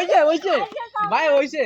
হইছে হইছে। ভাই, হইছে।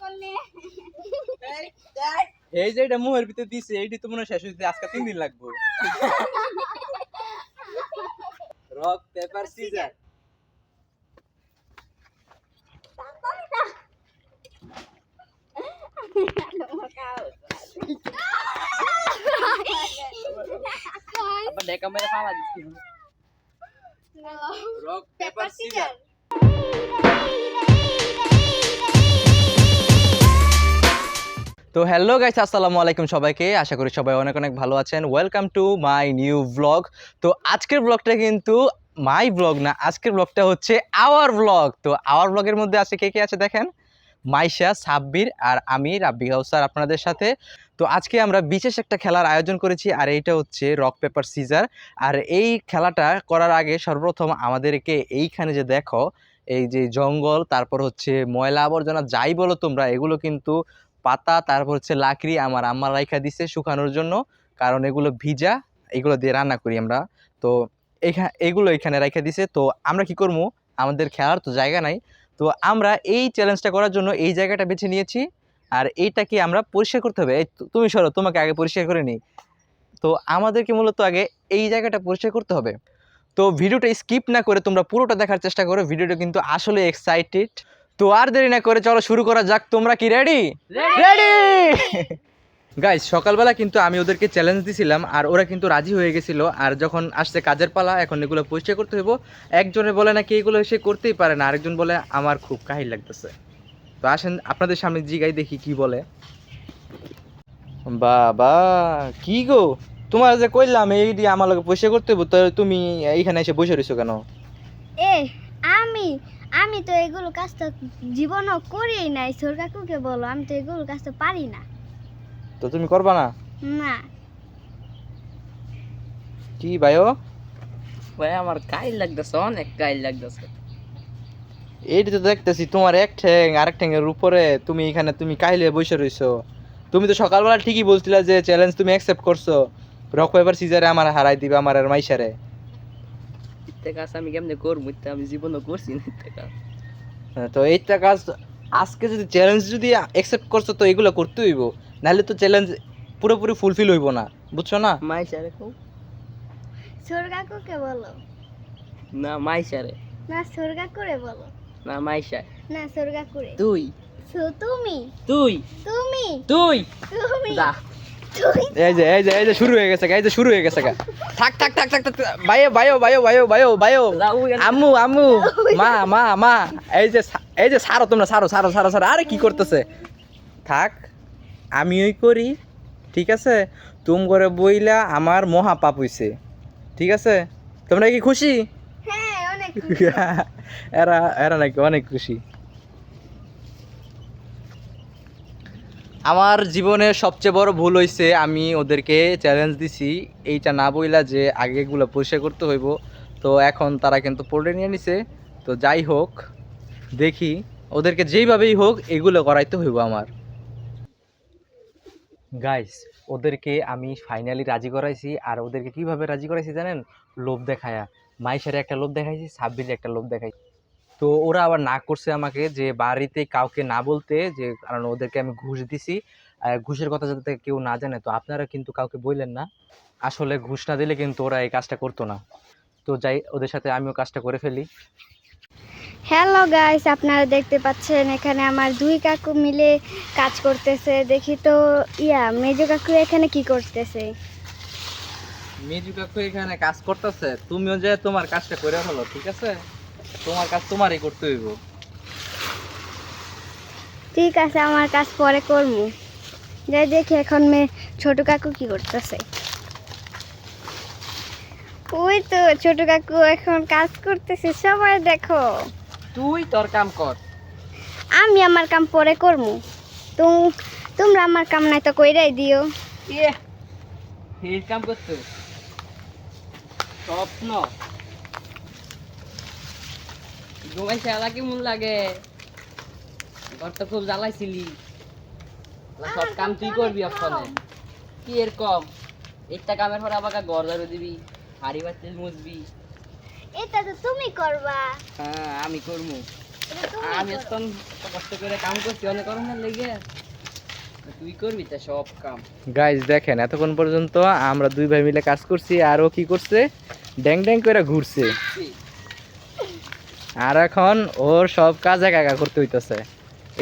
করলে এই যে এটা মুহের ভিতরে দিছে, এইটি তো মনে শেষ হইতে আজকে তিন দিন লাগবে। রক পেপার সিজার ডেকা মেরে পালা দিচ্ছি রক পেপার সিজার তো হ্যালো গাইস আসসালামু আলাইকুম সবাইকে। আশা করি সবাই অনেক অনেক ভালো আছেন। Welcome to my new blog তো আজকের ব্লগটা কিন্তু মাই ব্লগ না আজকের ব্লগটা হচ্ছে আওয়ার ব্লগ তো আওয়ার ব্লগের মধ্যে আছে কে কে আছে দেখেন? মাইশা সাব্বির আর আমি রাব্বি কাউসার আপনাদের সাথে। তো আজকে আমরা বিশেষ একটা খেলার আয়োজন করেছি, আর এইটা হচ্ছে রক পেপার সিজার আর এই খেলাটা করার আগে সর্বপ্রথম আমাদেরকে এইখানে যে দেখো, এই যে জঙ্গল, তারপর হচ্ছে ময়লা আবর্জনা, যাই বলো তোমরা, এগুলো কিন্তু পাতা, তারপর হচ্ছে লাকড়ি আমার আম্মা রাইখা দিছে শুকানোর জন্য, কারণ এগুলো ভিজা, এগুলো দিয়ে রান্না করি আমরা। তো এখানে এগুলো এখানে রাইখা দিছে। তো আমরা কি করব আমাদের খেলার তো জায়গা নাই। তো আমরা এই চ্যালেঞ্জটা করার জন্য এই জায়গাটা বেছে নিয়েছি। আর এইটাকে আমরা পরিষ্কার করতে হবে। এই তুমি সরো তোমাকে আগে পরিষ্কার করে নিই। তো আমাদেরকে মূলত আগে এই জায়গাটা পরিষ্কার করতে হবে। তো ভিডিওটা স্কিপ না করে তোমরা পুরোটা দেখার চেষ্টা করো ভিডিওটা কিন্তু আসলে এক্সাইটেড তো আর দেরি না করে চলো শুরু করা যাক তোমরা কি রেডি রেডি গাইজ সকালবেলা কিন্তু আমি ওদেরকে চ্যালেঞ্জ দিছিলাম আর ওরা কিন্তু রাজি হয়ে গেছিল। আর যখন আসছে কাজের পালা এখন এগুলো পরিষ্কার করতে হইব। একজনে বলে নাকি এগুলো সে করতেই পারে না আরেকজন বলে আমার খুব কাহিল লাগতেছে। তো আসেন আপনাদের সামনে জিগাই দেখি কি বলে। বাবা কি গো? তোমার যে কইলাম এই দিয়ে আমার লগে পরিষ্কার করতে হইব তো তুমি এইখানে এসে বসে রইছো কেন? এ আমি আমি তো এগুলো কাজ তো জীবনও করিই নাই সর কাকুকে বলো আমি তো এগুলো কাজ তো পারি না। তো তুমি করবা না? না। কি ভাইও? ভাই আমার কাইল লাগতেছে অনেক কাইল লাগতেছে। এইটা তো দেখতেছি তোমার এক ঠ্যাং আরেক ঠ্যাংয়ের উপরে তুমি এখানে তুমি কাইলে বসে রইছো। তুমি তো সকালবেলা ঠিকই বলছিলা যে চ্যালেঞ্জ তুমি অ্যাকসেপ্ট করছ। রক পেপার সিজারে আমার হারাই দিবে আমার আর মাইশারে। কাজ আমি কেমনে করব? আমি জীবনও করছি না হ্যাঁ, তো এইটা কাজ আজকে যদি চ্যালেঞ্জ যদি অ্যাকসেপ্ট করছ তো এগুলো করতে হইব। নাহলে তো চ্যালেঞ্জ পুরোপুরি ফুলফিল হইব না। বুঝছ না? মাইশারে কও। সর কাকুকে বলো। না মাইশারে। না সর কাকুরে বলো। না মাইশায় না সর কাকুরে তুই তুমি? তুই তুমি? তুই তুমি? যা। এই যে এই যে এই যে শুরু হয়ে গেছে গা, এই যে শুরু হয়ে গেছে। থাক থাক থাক থাক বায়ো বায়ো বায়ো বায়ো বায়ো বায়ো আম্মু আম্মু। মা মা মা। এই যে এই যে সারো তোমরা সারো সারো সারো সারো। আরে কি করতেছে? থাক আমি ওই করি ঠিক আছে? তুম করে বইলা আমার মহা পাপ হইছে ঠিক আছে? তোমরা কি খুশি? এরা এরা নাকি অনেক খুশি। আমার জীবনে সবচেয়ে বড় ভুল হয়েছে আমি ওদেরকে চ্যালেঞ্জ দিছি। এইটা না বইলা যে আগেগুলো পরিষ্কার করতে হইব। তো এখন তারা কিন্তু পড়ে নিয়ে নিছে। তো যাই হোক, দেখি ওদেরকে যেইভাবেই হোক এগুলো করাইতে হইব আমার। গাইস ওদেরকে আমি ফাইনালি রাজি করাইছি। আর ওদেরকে কীভাবে রাজি করাইছি জানেন? লোভ দেখায়া। মাইশারে একটা লোভ দেখাইছি সাব্বিরে একটা লোভ দেখাইছি। তো ওরা আবার না করছে আমাকে যে বাড়িতে কাউকে না বলতে, যে কারণ ওদেরকে আমি ঘুষ দিছি। ঘুষের কথা যাতে কেউ না জানে, তো আপনারা কিন্তু কাউকে বললেন না। আসলে ঘুষ না দিলে কিন্তু ওরা এই কাজটা করতো না। তো যাই, ওদের সাথে আমিও কাজটা করে ফেলি। হ্যালো গাইস আপনারা দেখতে পাচ্ছেন, এখানে আমার দুই কাকু মিলে কাজ করতেছে। দেখি তো, ইয়া, মেজো কাকু এখানে কি করতেছে? মেজু কাকু এখানে কাজ করতেছে তুমিও যে তোমার কাজটা করে ফেলো ঠিক আছে? তোমার কাজ তোমারই করতে হইব। ঠিক আছে আমার কাজ পরে করব। যাই দেখি এখন মে ছোট কাকু কি করতেছে। ওই তো ছোট কাকু এখন কাজ করতেছে সবাই দেখো। তুই তোর কাম কর। আমি আমার কাম পরে করব। তুম তোমরা আমার কাম নাই তো কইরাই দিও। ইয়ে এই কাম করতে স্বপ্ন। ঘুমাইছে আলা কেমন লাগে? ঘর তো খুব জ্বালাইছিলি। সব কাম তুই করবি কি এরকম একটা কামের পর আবার ঘর ঝাড়ু দিবি হাড়ি বাচ্চা মুছবি। এটা তো তুমি করবা। হ্যাঁ আমি করব আমি এখন কষ্ট করে কাম করছি অনেক করোনার লেগে। তুই গাইজ দেখেন, এতক্ষণ পর্যন্ত আমরা দুই ভাই মিলে কাজ করছি, আর ও কি করছে? ড্যাং ড্যাং করে ঘুরছে। আর এখন ওর সব কাজ একা একা করতে হইতেছে।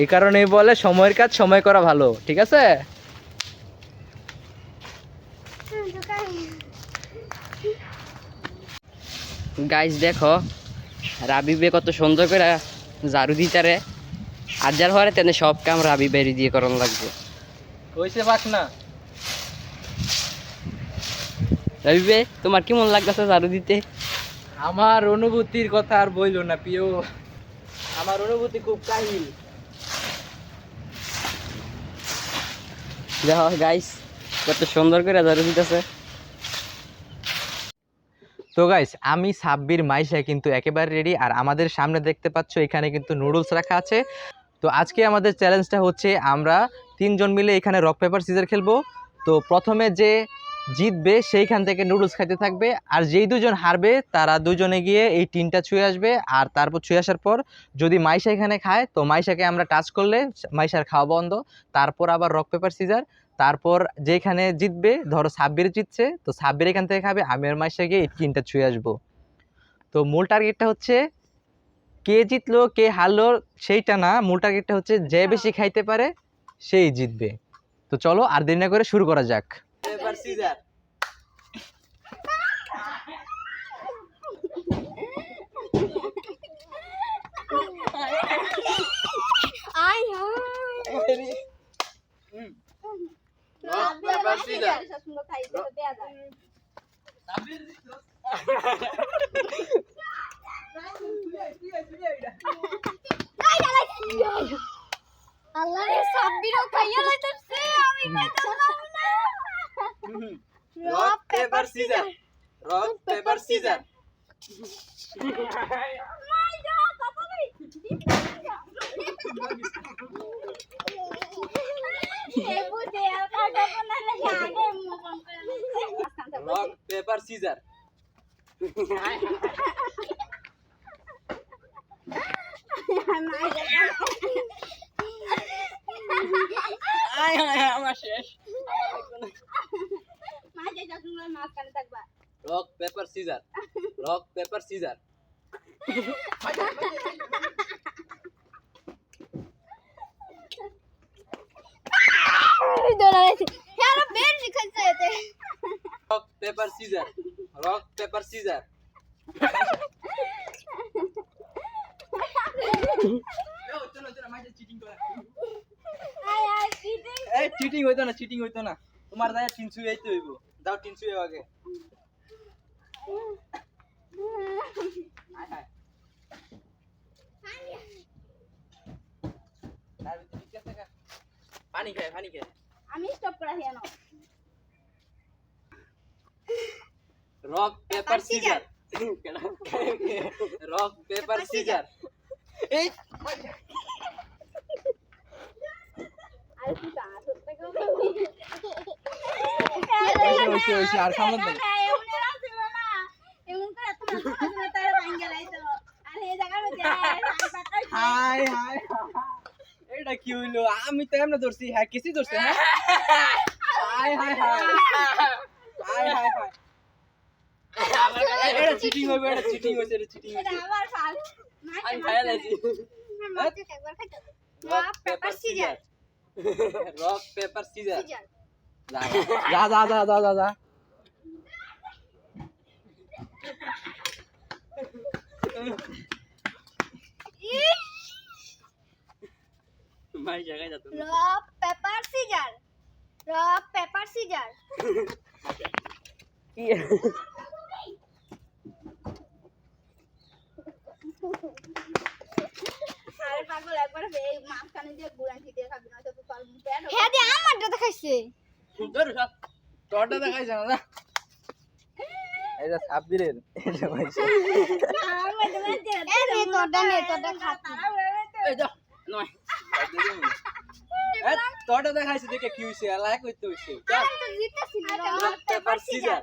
এই কারণেই বলে সময়ের কাজ সময় করা ভালো, ঠিক আছে? গাইজ দেখো, রাবিবে কত সুন্দর করে ঝাড়ু দিতারে। আর যার হরে তেনে সব কাম রাবি বেরি দিয়ে করন লাগবে। হইছে পাক না। রাবিবে তোমার কেমন লাগতেছে ঝাড়ু দিতে? আমার অনুভূতির কথা আর বইলো না প্রিয়। আমার অনুভূতি খুব কাহিল। দেখো গাইস কত সুন্দর করে ঝাড়ু দিতেছে। তো গাইস আমি সাব্বির মাইশা কিন্তু একেবারে রেডি আর আমাদের সামনে দেখতে পাচ্ছ এখানে কিন্তু নুডলস রাখা আছে। তো আজকে আমাদের চ্যালেঞ্জটা হচ্ছে আমরা তিনজন মিলে এখানে রক পেপার সিজার খেলব। তো প্রথমে যে জিতবে সেইখান থেকে নুডলস খাইতে থাকবে, আর যেই দুজন হারবে তারা দুজনে গিয়ে এই টিনটা ছুঁয়ে আসবে, আর তারপর ছুঁয়ে আসার পর যদি মাইশা এখানে খায়, তো মাইশাকে আমরা টাচ করলে মাইশার খাওয়া বন্ধ। তারপর আবার রক পেপার সিজার তারপর যেখানে জিতবে, ধরো সাব্বির জিতছে, তো সাব্বির এখান থেকে খাবে, আমি আর মাইশা গিয়ে এই টিনটা ছুঁয়ে আসব। তো মূল টার্গেটটা হচ্ছে কে জিতলো কে হারলো সেইটা না। মূল টার্গেটটা হচ্ছে যে বেশি খাইতে পারে সেই জিতবে। তো চলো আর দেরি না করে শুরু করা যাক এবার সিজার আই হাই এবার সিজার আল্লাহ রে সাব্বিরও খাইয়া লাইতাছে আমি খাইতাম না rock paper scissor rock paper scissor my god তাড়াতাড়ি এ বুঝে আর কাটা কোনা লাগে আগে মোপন করে রক পেপার সিজার আমার শেষ মাঝে যখন মাছ কানে থাকবা rock paper scissor rock paper scissor দৌড়াইছে হ্যাঁ বের শিখাইছে এতে rock paper scissor rock paper scissor আয় আয় চিটিং এই চিটিং হইতো না চিটিং হইতো না। তোমার দায় তিনশো এইতে হইব। দাও তিনশো আগে? পানি খায় পানি খায়। আমি স্টপ করা হিয়া নাও rock paper scissor rock paper scissor এই আরে খাওয়ানো দেন। হাই হাই। এটা কি হইল? আমি তো এমনি ধরছি হ্যাঁ কিসি ধরছে হ্যাঁ? হাই হাই হাই। হাই হাই হাই। এটা চিটিং এটা চিটিং ফাল আমি খাইয়া লাইছি। Rock paper scissor rock paper scissor scissor যা যা যা যা যা যা মাই জায়গায় যাতো rock paper scissor rock paper scissor কি? আরে পাগল একবার এই মাঝখানে দিয়ে গুড়ানি দিয়ে খাবি না তো তোর মুখে হ্যাঁ দিয়ে আমারটা দেখাইছে। ধর সব। তোরটা দেখাইছে না? এটা সাব্বিরের এটা হইছে এই নে তোরটা নে তোরটা খাতি এই যা নয়। তোটা দেখাইছে দেখে কি হইছে কইতে হইছে। চল আমি তো জিততেছি না। রক পেপার সিজার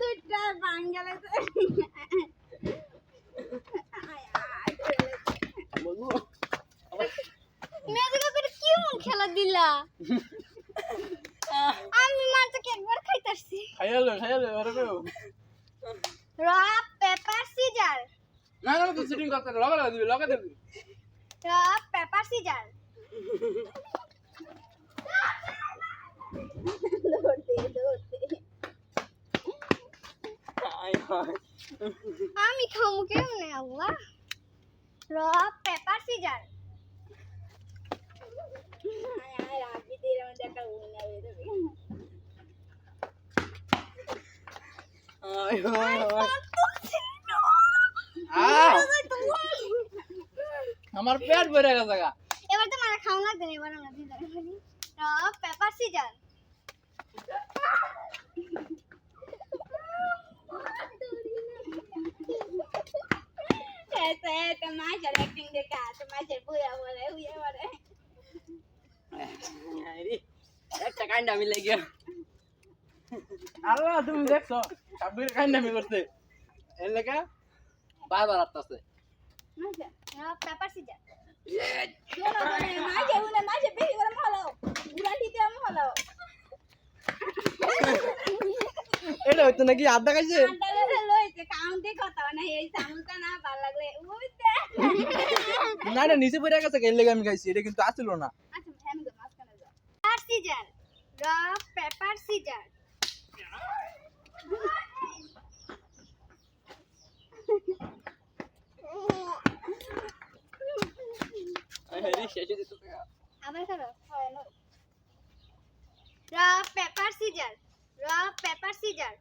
দুইটা বাঙ্গাল আছে মেয়েদের করে কি মন দিলা। আমি মাত্র একবার খাইতাছি। খাইয়ালো খাইয়ালো আরে বে রক পেপার সিজার। না না তো শুটিং করতে লগা লগা দিবি লগা দিবি। Rock paper scissor. আমি খামু কেমনে আল্লাহ? Rock paper scissor. আমার পেট ভরে গেছে গা। এবার তো মারা খাওয়া লাগবে না, এবার আমরা দিদা রক পেপার সিজার ऐसा है तमाशा एक्टिंग देखा तमाशा बुरा हो रहा है ये हो একটা কান্ডা মিলে গিয়া। আল্লাহ তুমি দেখছ? সাব্বির কান্নামি করতে এর লেখা বারবার আসতেছে পেপার এটা হইতো নাকি আড্ডা খাইছে? না এটা নিচে পড়ে গেছে এর লেগে আমি খাইছি এটা কিন্তু আসছিল না। scissor rock paper scissor আমার খাব rock paper scissor rock paper scissor.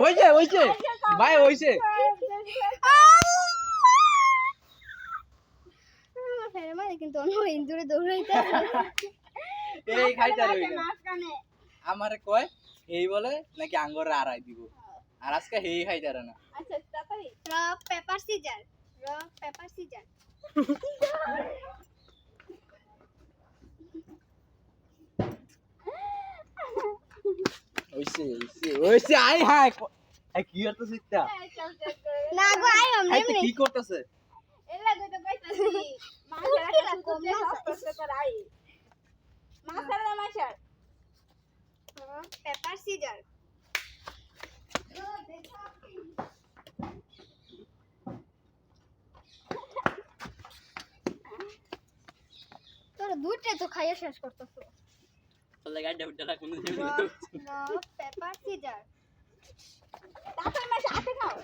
হয়েছে হয়েছে ভাই হয়েছে ইন্দুরে দৌড়াইতে এই খাইতে রইল আমারে কয় এই বলে নাকি আঙ্গরে আড়াই দিব। আর আজকে হেই খাইতে না। Rock paper scissor rock paper scissor. হইছে হইছে হইছে আই হাই কি করতেছিস না গো আই তোর দুটে তো খাইয়ে শেষ করতেছো। তাহলে গাড়ি ডাবডালা কোন দিকে পেপার সিজার। তাড়াতাড়ি মাছ আতে খাও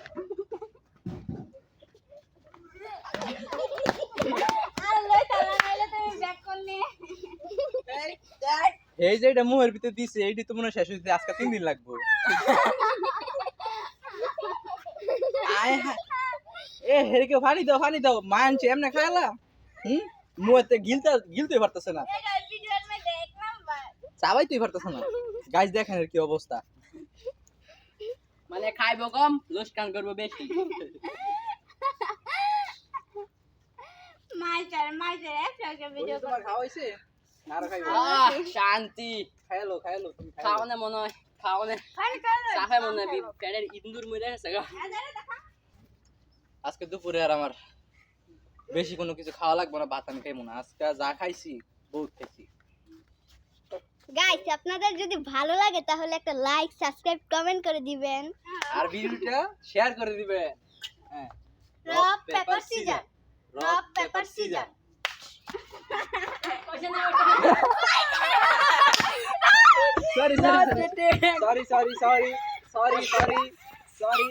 এই যে এটা মুহের ভিতরে দিছে এইটি তো মনে হয় শেষ হইতে আজকে তিন দিন লাগবে। আয় হায়। এ হেরকে ফানি দাও ফানি দাও মানছে এমনি খাইলা? হুম? মুহেতে গিলতে গিলতে পারতেছে না। চাবাইতেই পারতেছে না। গাছ দেখেন এর কি অবস্থা। মানে খাইবো কম লোসকান করব বেশি। তোমার খাওয়া হইছে আরও খাইবো আহ শান্তি। খাইলো খাইলো তুমি খাইলো। খাওয়ানে মনে হয় খাওয়ানে চাফে মনে হয় পেটের ইন্দুর মরে গেছে আজকে দুপুরে আর আমার বেশি কোনো কিছু খাওয়া লাগবে না ভাত আমি খাইবো না। আজকে যা খাইছি বহুত খাইছি। গাইস আপনাদের যদি ভালো লাগে তাহলে একটা লাইক সাবস্ক্রাইব কমেন্ট করে দিবেন। আর ভিডিওটা শেয়ার করে দিবেন। হ্যাঁ। Rock paper scissor rock paper scissor sorry, sorry, sorry, sorry, sorry, sorry, sorry, sorry.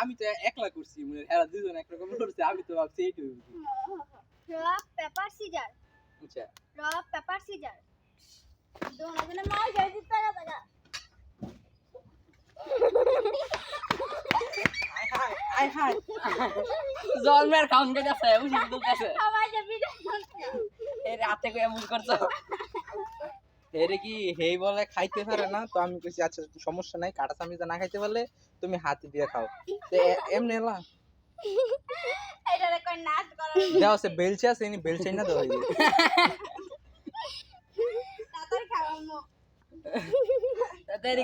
আমি তো একলা করছি মনে এরা দুজন একরকম করছে আমি তো ভাবছি এইটু রক পেপার সিজার আচ্ছা। রক পেপার সিজার দোনো জনে মার যাই জিততে গেছে হাই হাই জন্মের খাউন রাতে এমন করছ? এরে কি হেই বলে খাইতে পারে না? তো আমি কইছি আচ্ছা সমস্যা নাই কাটা চামচে না খাইতে পারলে তুমি হাত দিয়ে খাও। এমনি এলা। দাও সে বেলছে আছে ইনি বেলছে না দাও তাড়াতাড়ি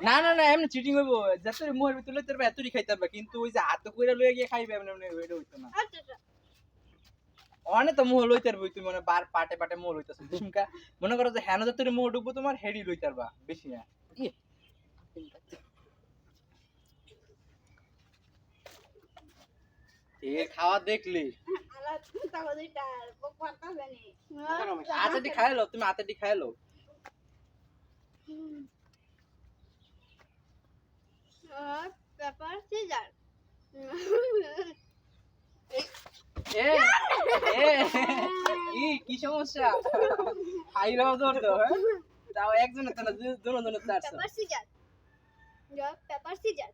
না না না এমনি চিটিং হইব যত মুহের ভিতরে লইতে পারবে এতই খাইতে পারবে কিন্তু ওই যে হাত কইরা লইয়া গিয়ে খাইবে এমনি এমনি ওইটা হইতো না আচ্ছা আচ্ছা অনেক তো মুহ লইতে পারবে তুমি মানে বার পাটে পাটে মুহ লইতেছো তুমকা মনে করো যে হ্যানো যত মুহ ঢুকবো তোমার হেডি লইতে পারবা বেশি না ইয়ে। এ খাওয়া দেখলি আতাটি খাইলো তুমি আতাটি খাইলো পেপার সিজার এ এ ই কি সমস্যা? খাইলো ধর তো হ্যাঁ? তাও একজনের তো না দুজন জনের তো পেপার সিজার পেপার সিজার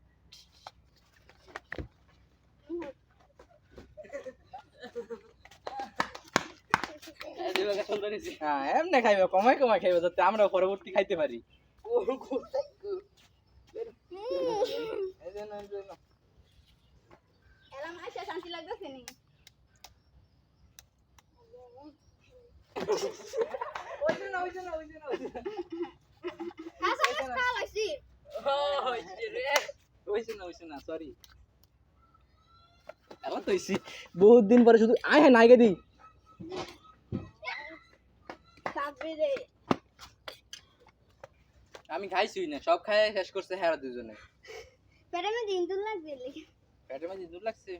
হ্যাঁ এমনি খাইবে কমাই কমাই খাইবে যাতে আমরা পরবর্তী খাইতে পারি। শান্তি লাগতেছে নি ওই যে না, ওই বহুত দিন পরে শুধু আয় হ্যাঁ নাইগে দি। সাবরে আমি খাইছি না সব খাই শেষ করছে হ্যাঁ দুজনে। পেটে মে দিন তুল লাগছে? লিখে পেটের মাঝে দূর লাগছে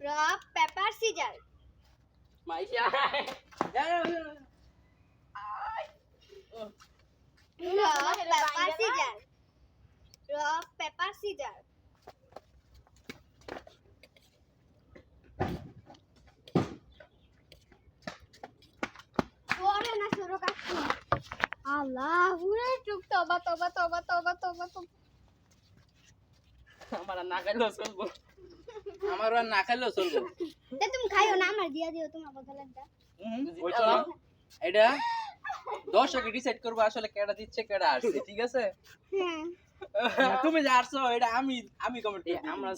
rock paper scissor. Maisha rock paper scissor rock paper scissor ওরে না শুরু কাটছি আল্লাহ পুরো চুপ তবা তবা তবা তবা তবা তবা আমার না খাইলেও চলবো আমার আর না খাইলেও চলবো তুমি খাইও না আমার দিয়া দিও তোমার বদলে। এটা দর্শক ডিসাইড করব আসলে কেডা দিচ্ছে কেডা আসছে ঠিক আছে? হ্যাঁ। তুমি যে আসছো এটা আমি আমি কমেন্ট আমরা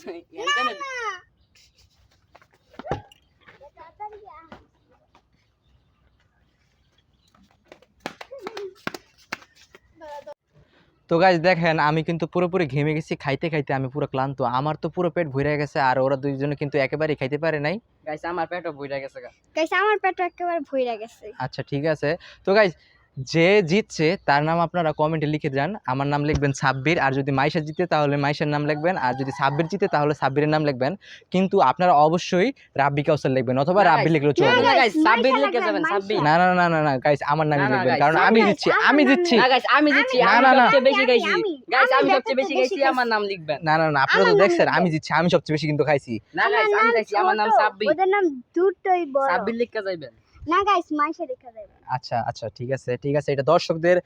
তো গাইজ দেখেন আমি কিন্তু পুরোপুরি ঘেমে গেছি খাইতে খাইতে আমি পুরো ক্লান্ত। আমার তো পুরো পেট ভরে গেছে আর ওরা দুইজনে কিন্তু একেবারেই খাইতে পারে নাই। গাইস আমার পেটও বইরা গেছে গাইস আমার পেট একেবারে ভইরা গেছে। আচ্ছা ঠিক আছে। তো গাইজ যে জিতছে তার নাম আপনারা কমেন্টে লিখে যান আমার নাম লিখবেন সাব্বির আর যদি মাইশা জিতে তাহলে মাইশার নাম লিখবেন। আর যদি সাব্বির জিতে তাহলে সাব্বিরের নাম লিখবেন। কিন্তু আপনারা অবশ্যই রাব্বি কাউসার লিখবেন অথবা রাব্বি লিখলেও চলবে। না, সাব্বির লিখে যাবেন, মাইশা। না না না না না গাইস আমার নামই লিখবেন। কারণ আমি দিচ্ছি আমি দিচ্ছি না গাইস আমি দিচ্ছি না, আমি না, বেশি গাইছি গাইস আমি সবচেয়ে বেশি গাইছি আমার নাম লিখবেন না না না আপনারা তো দেখছেন আমি জিতছি আমি সবচেয়ে বেশি কিন্তু খাইছি। না গাইস আমি গাইছি আমার নাম সাব্বির ওদের নাম দুটোই বড়। সাব্বির লিখে যাইবেন। না গাইস মাইশা লেখা যাবে। আচ্ছা আচ্ছা ঠিক আছে ঠিক আছে। এটা দর্শকদের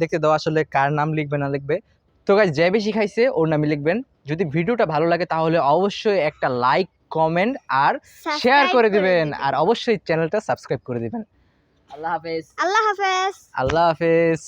দেখতে দাও আসলে কার নাম লিখবে না লিখবে। তো গাইজ যে বেশি খাইছে ওর নামই লিখবেন। যদি ভিডিওটা ভালো লাগে তাহলে অবশ্যই একটা লাইক কমেন্ট আর শেয়ার করে দিবেন। আর অবশ্যই চ্যানেলটা সাবস্ক্রাইব করে দিবেন। আল্লাহ হাফেজ। আল্লাহ হাফেজ। আল্লাহ হাফেজ।